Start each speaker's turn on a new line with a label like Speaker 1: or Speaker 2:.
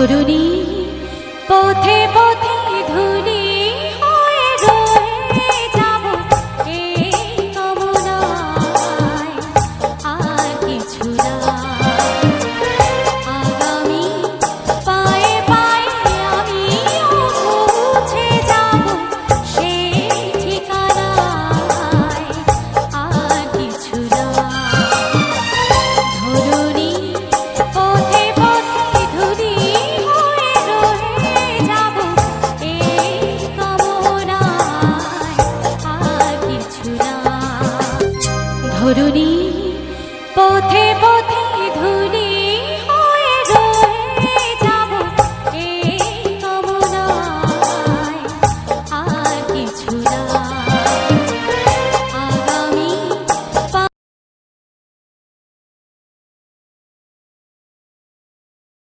Speaker 1: ধরণী পথে পথে ধরুনি পথে পথে